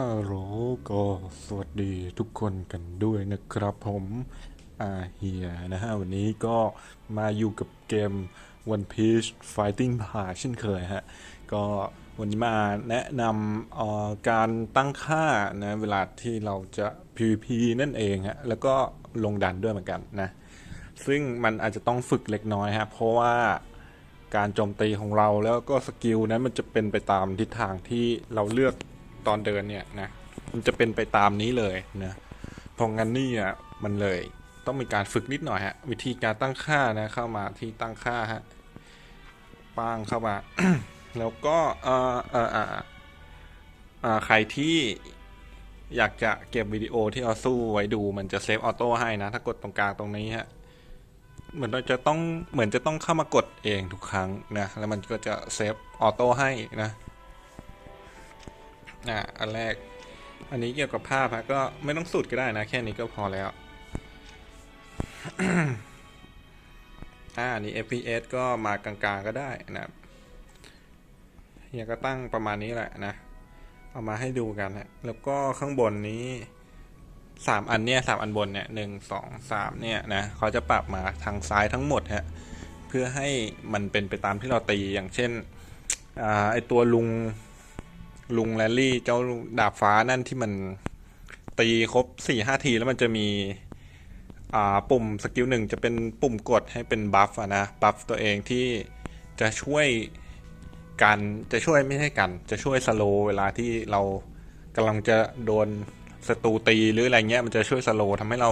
ฮัลโหลก็สวัสดีทุกคนกันด้วยนะครับผมอาเฮียนะฮะ วันนี้ก็มาอยู่กับเกม One Piece Fighting ผ่าเช่นเคยฮะ ก็วันนี้มาแนะนำการตั้งค่านะ เวลาที่เราจะ PVP นั่นเองฮะ แล้วก็ลงดันด้วยเหมือนกันนะ ซึ่งมันอาจจะต้องฝึกเล็กน้อยฮะ เพราะว่าการโจมตีของเราแล้วก็สกิลนั้นมันจะเป็นไปตามทิศทางที่เราเลือก ตอนเดินเนี่ยนะมันจะเป็นไปตามนี้เลยนะเพราะงั้นนี่อะมันเลยต้องมีการฝึกนิดหน่อยฮะ วิธีการตั้งค่านะเข้ามาที่ตั้งค่าฮะป้างเข้ามา แล้วก็เอ่อเอ่อเอ่อเอ่อใครที่อยากจะเก็บวิดีโอที่เราสู้ไว้ดูมันจะเซฟออโต้ให้นะ ถ้ากดตรงกลางตรงนี้ฮะเหมือนเราจะต้องเหมือนจะต้องเข้ามากดเองทุกครั้งนะแล้วมันก็จะเซฟออโต้ให้นะ อะอันแรก อันนี้เกี่ยวกับภาพฮะก็ไม่ต้องสุดก็ได้นะ แค่นี้ก็พอแล้ว อ่าอันนี้ FPS ก็มากลางๆก็ได้นะครับเฮียก็ตั้งประมาณนี้แหละนะเอามาให้ดูกันฮะแล้วก็ข้างบนนี้สามอันเนี่ยสามอันบนเนี่ยหนึ่งสองสามเนี่ยนะเขาจะปรับมาทางซ้ายทั้งหมดฮะเพื่อให้มันเป็นไปตามที่เราตีอย่างเช่นอ่าไอตัวลุง ลุงแรลลี่เจ้าดาบฟ้านั่นที่มันตีครบสี่ห้าทีแล้วมันจะมีอ่าปุ่มสกิลหนึ่งจะเป็นปุ่มกดให้เป็นบัฟอะนะ บัฟตัวเองที่จะช่วยกันจะช่วยไม่ใช่กัน จะช่วยสโลเวลาที่เรากำลังจะโดนศัตรูตีหรืออะไรเงี้ยมันจะช่วยสโลทำให้เรา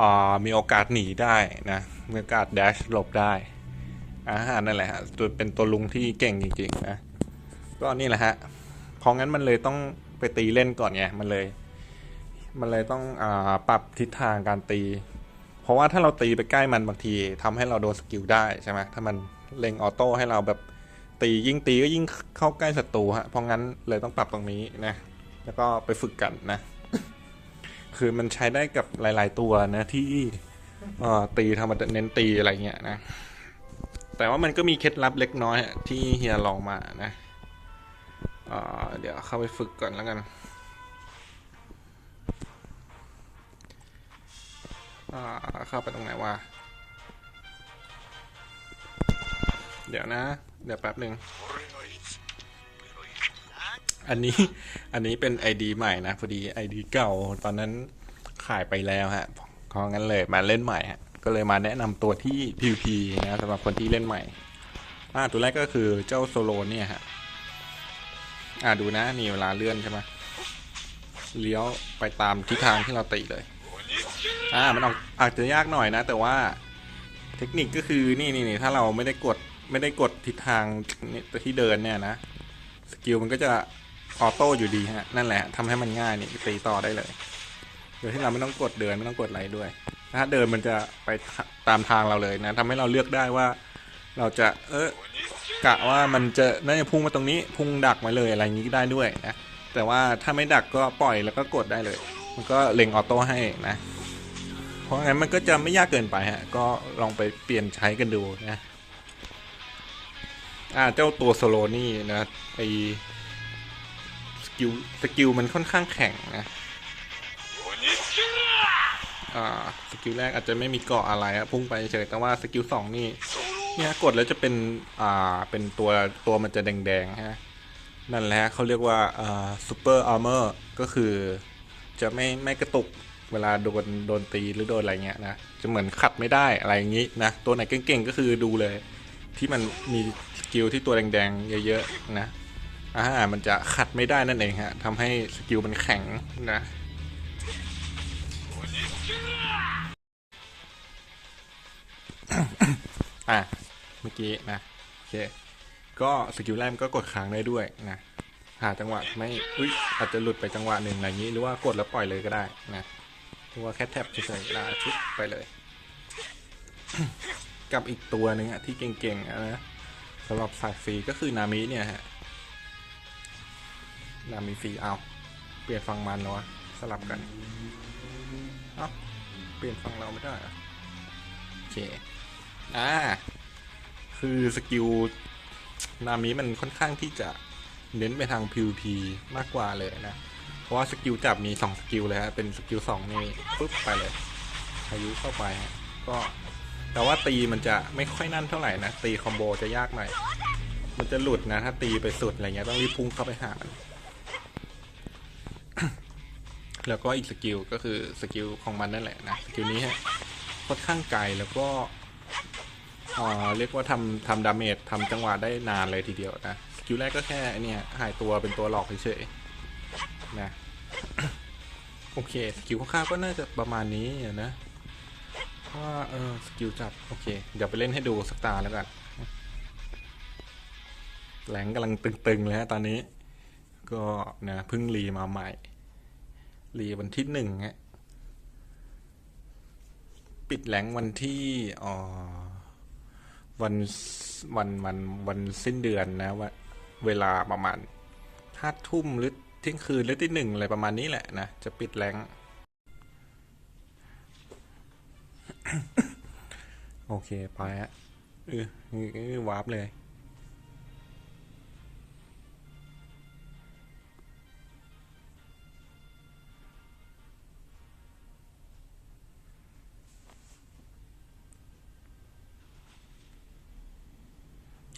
อามีโอกาสหนีได้นะมีโอกาสแดชหลบได้อ่านั่นแหละฮะตัวเป็นตัวลุงที่เก่งจริงๆนะก็นี่แหละฮะ เพราะงั้นมันเลยต้องไปตีเล่นก่อนไงมันเลย มันเลยต้องอปรับทิศทางการตี เพราะว่าถ้าเราตีไปใกล้มันบางทีทำให้เราโดนสกิลได้ใช่ไหมถ้ามันเล็งออโต้ให้เราแบบตียิ่งตีก็ยิ่งเข้าใกล้ศัตรูฮะเพราะงั้นเลยต้องปรับตรงนี้นะแล้วก็ไปฝึกกันนะ คือมันใช้ได้กับหลาย ๆ ตัวนะที่ตีทำมาเน้นตีอะไรเงี้ยนะ แต่ว่ามันก็มีเคล็ดลับเล็กน้อยที่เฮียลองมานะ เดี๋ยวเข้าไปฝึกก่อนแล้วกันเข้าไปตรงไหนวะ เดี๋ยวนะ เดี๋ยวแป๊บหนึ่ง อันนี้ อันนี้เป็น ID ใหม่นะ พอดี ID เก่า ตอนนั้นขายไปแล้วฮะเพราะงั้นเลยมาเล่นใหม่ฮะ ก็เลยมาแนะนำตัวที่ PVP นะสำหรับคนที่เล่นใหม่อ่าตัวแรกก็คือเจ้าโซโลเนี่ยฮะ อ่าดูนะนี่เวลาเลื่อนใช่ไหมเลี้ยวไปตามทิศทางที่เราตีเลย อ่ามันออกอาจจะยากหน่อยนะ แต่ว่าเทคนิคก็คือนี่นี่นี่ถ้าเราไม่ได้กดไม่ได้กดทิศทางที่เดินเนี่ยนะสกิลมันก็จะออโต้อยู่ดีฮะนั่นแหละทำให้มันง่ายนี่ตีต่อได้เลยโดยที่เราไม่ต้องกดเดินไม่ต้องกดอะไรด้วย ถ้าเดินมันจะไปตามทางเราเลยนะทำให้เราเลือกได้ว่า เราจะเออ กะว่ามันจะน่าจะพุ่งมาตรงนี้พุ่งดักมาเลยอะไรอย่างนี้ก็ได้ด้วยนะแต่ว่าถ้าไม่ดักก็ปล่อยแล้วก็กดได้เลย มันก็เล็งออโต้ให้นะ เพราะงั้นมันก็จะไม่ยากเกินไปฮะก็ลองไปเปลี่ยนใช้กันดูนะอ่าเจ้าตัวโซโลนี่นะไอสกิลสกิลมันค่อนข้างแข็งนะอ่าสกิลแรกอาจจะไม่มีเกาะอะไรอะพุ่งไปเฉยแต่ว่าสกิลสองนี่ เนี่ยกดแล้วจะเป็นอ่าเป็นตัวตัวมันจะแดงๆฮะนั่นแหละเขาเรียกว่าอ่าซูเปอร์อาร์เมอร์ก็คือจะไม่ไม่กระตุกเวลาโดนโดนตีหรือโดนอะไรเงี้ยนะจะเหมือนขัดไม่ได้อะไรอย่างงี้นะตัวไหนเก่งๆก็คือดูเลย ที่มันมีสกิลที่ตัวแดงๆเยอะๆนะอ่ามันจะขัดไม่ได้นั่นเองฮะทำให้สกิลมันแข็งนะอะ เมื่อกี้นะโอเคก็สกิลแรกมันก็กดค้างได้ด้วยนะหาจังหวะไม่อุ้ยอาจจะหลุดไปจังหวะหนึ่งอะไรอย่างนี้หรือว่ากดแล้วปล่อยเลยก็ได้นะหรือว่าแค่แท็บเฉยๆก็ได้ชุดไปเลย กับอีกตัวหนึ่งอะที่เก่งๆนะสำหรับสายฟรีก็คือนามิเนี่ยฮะนามิฟรีเอาเปลี่ยนฟังมันแล้ววะสลับกันเอ้าเปลี่ยนฟังเราไม่ได้อโอเคอ่า คือสกิลนามิมันค่อนข้างที่จะเน้นไปทาง PVP มากกว่าเลยนะ เพราะว่าสกิลจับมีสองสกิลเลยฮะ เป็นสกิลสองนี่ปุ๊บไปเลยพายุเข้าไปก็แต่ว่าตีมันจะไม่ค่อยนั่นเท่าไหร่นะ ตีคอมโบจะยากหน่อย มันจะหลุดนะ ถ้าตีไปสุดอะไรเงี้ยต้องรีบพุ่งเข้าไปหามันแล้วก็อีกสกิลก็คือสกิลของมันนั่นแหละนะ สกิลนี้ฮะค่อนข้างไกลแล้วก็ อ่อเรียกว่าทำทำดาเมจทำจังหวะได้นานเลยทีเดียวนะสกิลแรกก็แค่ไอเนี่ยหายตัวเป็นตัวหลอกเฉยๆนะโอเคสกิลคร่าวก็น่าจะประมาณนี้นะว่าเออสกิลจับ โอเค เดี๋ยวไปเล่นให้ดูสักตาแล้วกันแหลงกำลังตึงๆเลยฮะตอนนี้ ก็นะพิ่งรีมาใหม่ รีวันที่หนึ่งฮะปิดแหลงวันที่อ๋อ วันวันวันวันสิ้นเดือนนะว่าเวลาประมาณห้าทุ่มหรือเที่ยงคืนหรือที่หนึ่งอะไรประมาณนี้แหละนะ จะปิดแหลงโอเค ไปฮะเออเออวาร์ปเลย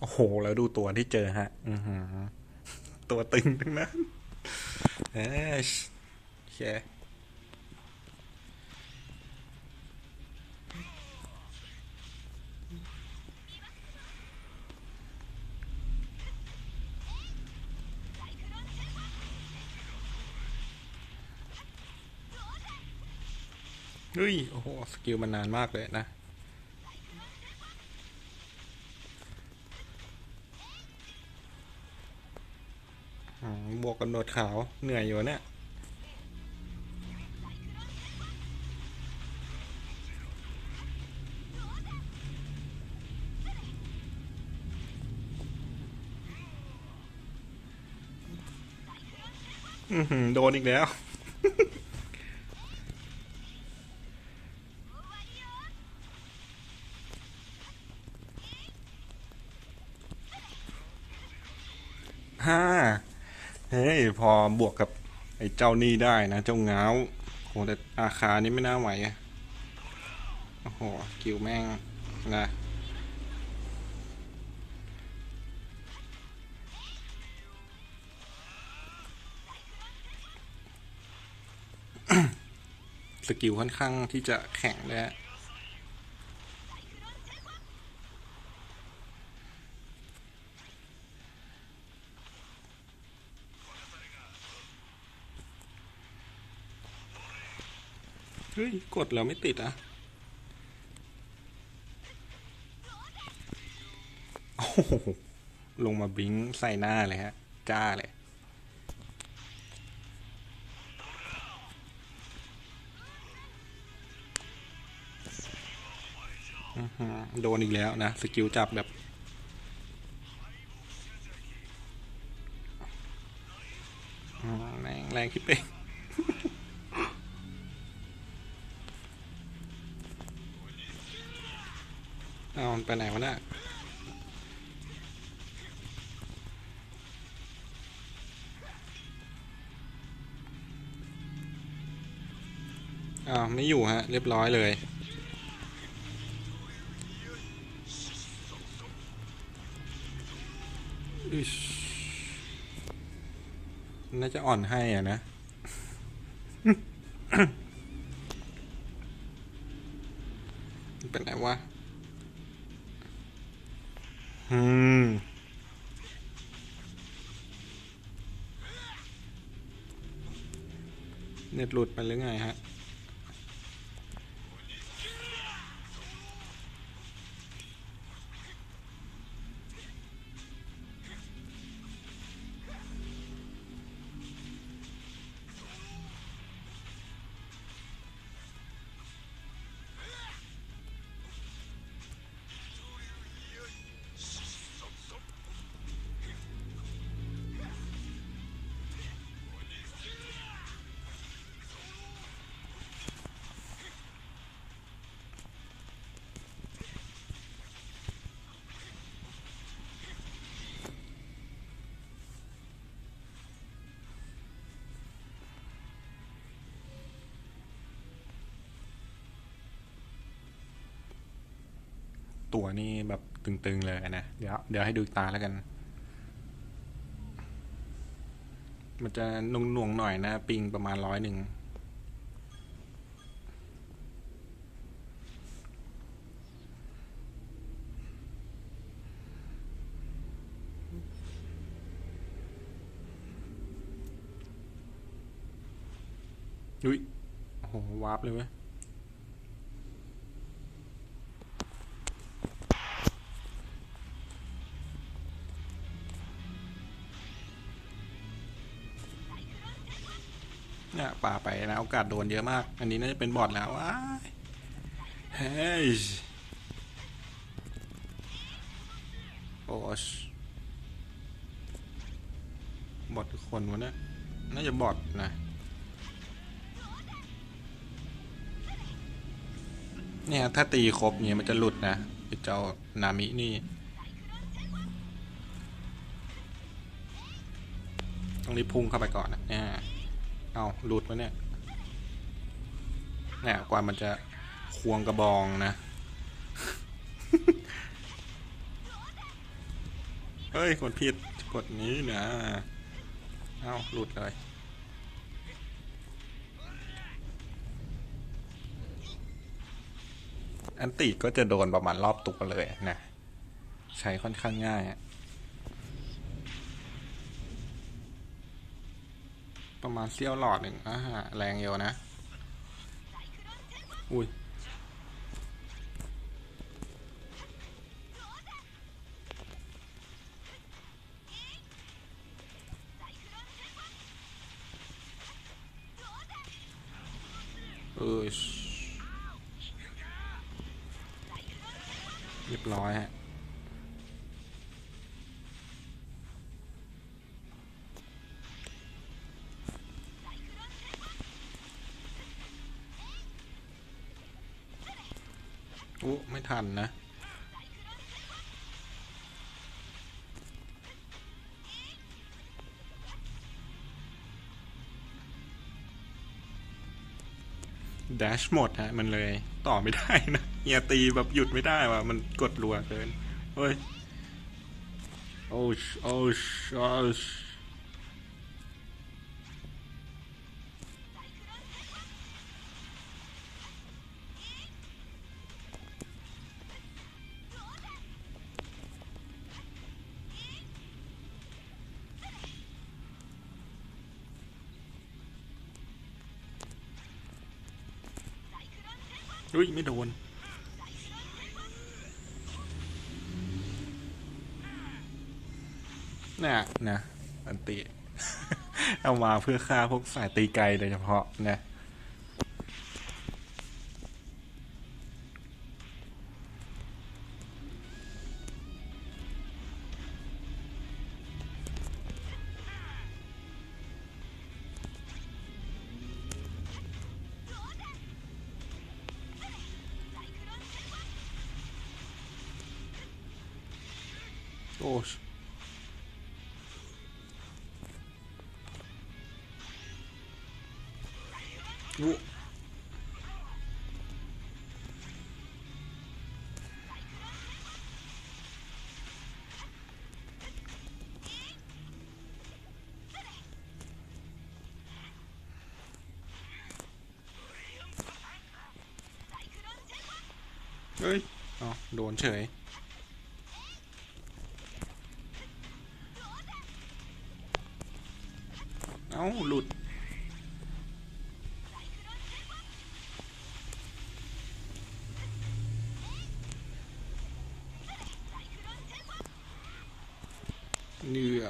โอ้โห แล้วดูตัวที่เจอฮะ อือหือตัวตึงทั้งนั้นเอ้ยโอเคเฮ้ย โอ้โห สกิลมันนานมากเลยนะ บวกกับหนวดขาวเหนื่อยอยู่เนี่ยโดนอีกแล้วห้า เฮ้ยพอบวกกับไอ้เจ้านี่ได้นะ เจ้าเงาโหแต่อาคานี่ไม่น่าไหวอะโอ้โหกิวแม่งนะสกิลค่อนข้างที่จะแข็งเลยฮะ ฮ้ย กดแล้วไม่ติดอะโอ้โหลงมาบิงใส่หน้าเลยฮะ จ้าเลยโดนอีกแล้วนะ สกิลจับแบบ แรงแรงคิดไปเอา มันไปไหนวะเนี่ยอ้าวไม่อยู่ฮะ เรียบร้อยเลย น่าจะอ่อนให้อะนะ เป็นไรวะ อืมเน็ตหลุดไปหรือไงฮะ ตัวนี่แบบตึงๆเลยนะ เดี๋ยวเดี๋ยวให้ดูตาแล้วกัน มันจะหน่วงๆหน่อยนะ ปิงประมาณร้อยหนึ่งอุ้ยโอ้โหวาร์ปเลยเว้ย ป่าไปนะโอกาสโดนเยอะมาก อันนี้น่าจะเป็นบอทแล้วว้าเฮ้ยโอ้ชบอททุกคนวะเนี่ยน่าจะบอทนะเนี่ยถ้าตีครบเนี่ยมันจะหลุดนะไอ้เจ้านามินี่ ต้องรีบพุ่งเข้าไปก่อนนะเนี่ย เอาหลุดมาเนี่ยเนี่ยกว่ามันจะควงกระบองนะ เฮ้ย กดผิด กดนี้นะเอาหลุดเลยอันติก็จะโดนประมาณรอบตัวเลยนะ ใช้ค่อนข้างง่ายอะ ประมาณเสี้ยวหลอดหนึ่งอ่าแรงเยอะนะ อุ้ยเออเรียบร้อยฮะ โอ้ไม่ทันนะ แดชหมดฮะ มันเลยต่อไม่ได้นะเฮียตีแบบหยุดไม่ได้ว่ะ มันกดรัวเกินเฮ้ย โอ้ชโอ้ชโอ้ช อุ้ยไม่โดน น่ะนะอันติ เอามาเพื่อฆ่าพวกสายตีไกลโดยเฉพาะนะ โอ้ชวุเฮ้ยอ๋อโดนเฉย เอ้า หลุด เนื้อ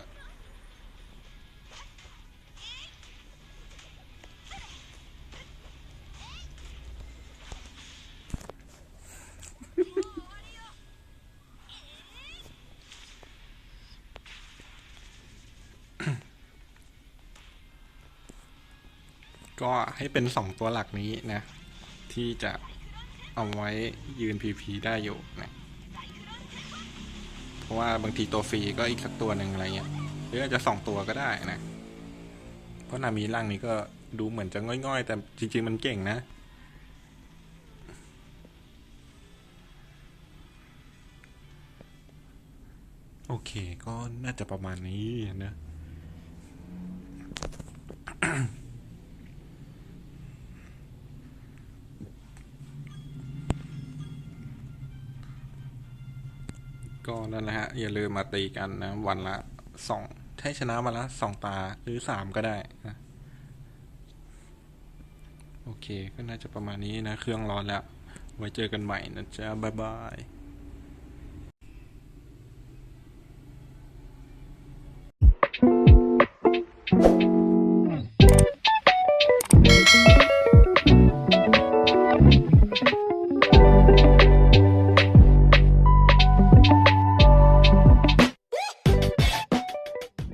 ก็ให้เป็นสองตัวหลักนี้นะ ที่จะเอาไว้ยืน PP ได้อยู่นะเพราะว่าบางทีตัวฟรีก็อีกสักตัวหนึ่งอะไรเงี้ยหรืออาจจะสองตัวก็ได้นะ เพราะนามีร่างนี้ก็ดูเหมือนจะง่อยๆ แต่จริง ๆ มันเก่งนะ โอเคก็น่าจะประมาณนี้นะ ก็นั่นแหละฮะ อย่าลืมมาตีกันนะ วันละสองให้ชนะวันละสองตาหรือสามก็ได้นะโอเค ก็น่าจะประมาณนี้นะ เครื่องร้อนแล้ว ไว้เจอกันใหม่นะจ๊ะ บ๊ายบาย